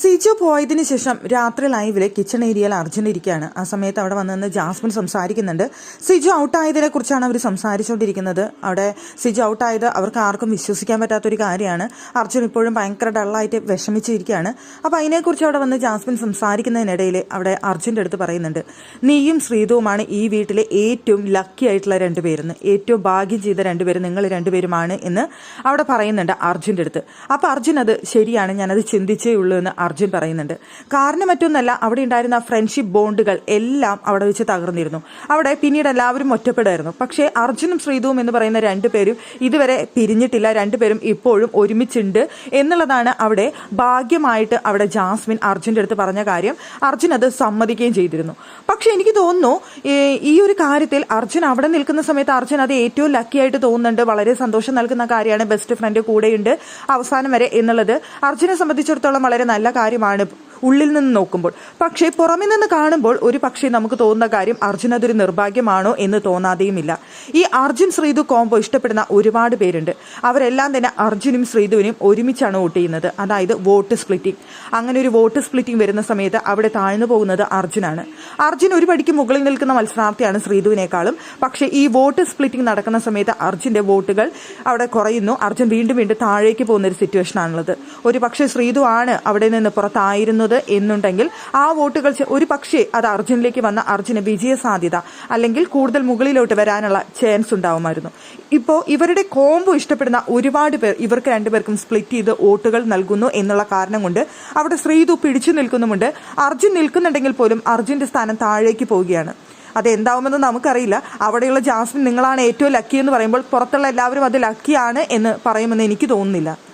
സിജു പോയതിന് ശേഷം രാത്രി ലൈവിൽ കിച്ചൺ ഏരിയയിൽ അർജുൻ ഇരിക്കുകയാണ്. ആ സമയത്ത് അവിടെ വന്ന് ജാസ്മിൻ സംസാരിക്കുന്നുണ്ട്. സിജു ഔട്ടായതിനെ കുറിച്ചാണ് അവർ സംസാരിച്ചുകൊണ്ടിരിക്കുന്നത്. അവിടെ സിജു ഔട്ടായത് അവർക്ക് ആർക്കും വിശ്വസിക്കാൻ പറ്റാത്തൊരു കാര്യമാണ്. അർജുൻ ഇപ്പോഴും ഭയങ്കര ഡള്ളായിട്ട് വിഷമിച്ചിരിക്കുകയാണ്. അപ്പോൾ അതിനെക്കുറിച്ച് അവിടെ വന്ന് ജാസ്മിൻ സംസാരിക്കുന്നതിനിടയിൽ അവിടെ അർജുന്റെ അടുത്ത് പറയുന്നുണ്ട്. നീയും ശ്രീതുവുമാണ് ഈ വീട്ടിലെ ഏറ്റവും ലക്കി ആയിട്ടുള്ള രണ്ടുപേരെന്ന്. ഏറ്റവും ഭാഗ്യം ചെയ്ത രണ്ടുപേരും നിങ്ങൾ രണ്ടുപേരുമാണ് എന്ന് അവിടെ പറയുന്നുണ്ട് അർജുന്റെ അടുത്ത്. അപ്പോൾ അർജുൻ അത് ശരിയാണ് ഞാനത് ചിന്തിച്ചേ ഉള്ളൂ എന്ന് അർജുൻ പറയുന്നുണ്ട്. കാരണം മറ്റൊന്നല്ല അവിടെ ഉണ്ടായിരുന്ന ഫ്രണ്ട്ഷിപ്പ് ബോണ്ടുകൾ എല്ലാം അവിടെ വെച്ച് തകർന്നിരുന്നു. അവിടെ പിന്നീട് എല്ലാവരും ഒറ്റപ്പെടുമായിരുന്നു പക്ഷേ അർജുനും ശ്രീതുവും എന്ന് പറയുന്ന രണ്ടുപേരും ഇതുവരെ പിരിഞ്ഞിട്ടില്ല. രണ്ടുപേരും ഇപ്പോഴും ഒരുമിച്ചുണ്ട് എന്നുള്ളതാണ് അവിടെ ഭാഗ്യമായിട്ട് അവിടെ ജാസ്മിൻ അർജുന്റെ അടുത്ത് പറഞ്ഞ കാര്യം. അർജുൻ അത് സമ്മതിക്കുകയും ചെയ്തിരുന്നു. പക്ഷേ എനിക്ക് തോന്നുന്നു ഈ ഒരു കാര്യത്തിൽ അർജുൻ അവിടെ നിൽക്കുന്ന സമയത്ത് അർജുൻ അത് ഏറ്റവും ലക്കി ആയിട്ട് തോന്നുന്നുണ്ട്. വളരെ സന്തോഷം നൽകുന്ന കാര്യമാണ്. ബെസ്റ്റ് ഫ്രണ്ട് കൂടെയുണ്ട് അവസാനം വരെ എന്നുള്ളത്. അർജുനെ സംബന്ധിച്ചിടത്തോളം വളരെ നല്ല കാര്യമാണ്. ഉള്ളിൽ നിന്ന് നോക്കുമ്പോൾ. പക്ഷേ പുറമെ നിന്ന് കാണുമ്പോൾ ഒരു പക്ഷേ നമുക്ക് തോന്നുന്ന കാര്യം അർജുൻ അതൊരു നിർഭാഗ്യമാണോ എന്ന് തോന്നാതെയുമില്ല. ഈ അർജുൻ ശ്രീതു കോംബോ ഇഷ്ടപ്പെടുന്ന ഒരുപാട് പേരുണ്ട്. അവരെല്ലാം തന്നെ അർജുനും ശ്രീതുവിനും ഒരുമിച്ചാണ് വോട്ട് ചെയ്യുന്നത്. അതായത് വോട്ട് സ്പ്ലിറ്റിംഗ്. അങ്ങനെ ഒരു വോട്ട് സ്പ്ലിറ്റിംഗ് വരുന്ന സമയത്ത് അവിടെ താഴ്ന്നു പോകുന്നത് അർജുനാണ്. അർജുൻ ഒരു പടിക്ക് മുകളിൽ നിൽക്കുന്ന മത്സരാർത്ഥിയാണ് ശ്രീതുവിനേക്കാളും. പക്ഷേ ഈ വോട്ട് സ്പ്ലിറ്റിംഗ് നടക്കുന്ന സമയത്ത് അർജുന്റെ വോട്ടുകൾ അവിടെ കുറയുന്നു. അർജുൻ വീണ്ടും വീണ്ടും താഴേക്ക് പോകുന്ന ഒരു സിറ്റുവേഷൻ ആണുള്ളത് ഒരു പക്ഷേ ശ്രീതു ആണ് അവിടെ നിന്ന് പുറത്തായിരുന്നത് എന്നുണ്ടെങ്കിൽ ആ വോട്ടുകൾ ഒരു പക്ഷേ അത് അർജുനിലേക്ക് വന്ന അർജുന് വിജയ സാധ്യത അല്ലെങ്കിൽ കൂടുതൽ മുകളിലോട്ട് വരാനുള്ള ചാൻസ് ഉണ്ടാവുമായിരുന്നു. ഇപ്പോൾ ഇവരുടെ കോംബോ ഇഷ്ടപ്പെടുന്ന ഒരുപാട് പേർ ഇവർക്ക് രണ്ടുപേർക്കും സ്പ്ലിറ്റ് ചെയ്ത് വോട്ടുകൾ നൽകുന്നു എന്നുള്ള കാരണം കൊണ്ട് അവിടെ ശ്രീതു പിടിച്ചു നിൽക്കുന്നുമുണ്ട്. അർജുൻ നിൽക്കുന്നുണ്ടെങ്കിൽ പോലും അർജുന്റെ സ്ഥാനം താഴേക്ക് പോവുകയാണ്. അതെന്താവുമെന്ന് നമുക്കറിയില്ല. അവിടെയുള്ള ജാസ്മിൻ നിങ്ങളാണ് ഏറ്റവും ലക്കി എന്ന് പറയുമ്പോൾ പുറത്തുള്ള എല്ലാവരും അത് ലക്കിയാണ് എന്ന് പറയുമെന്ന് എനിക്ക് തോന്നുന്നില്ല.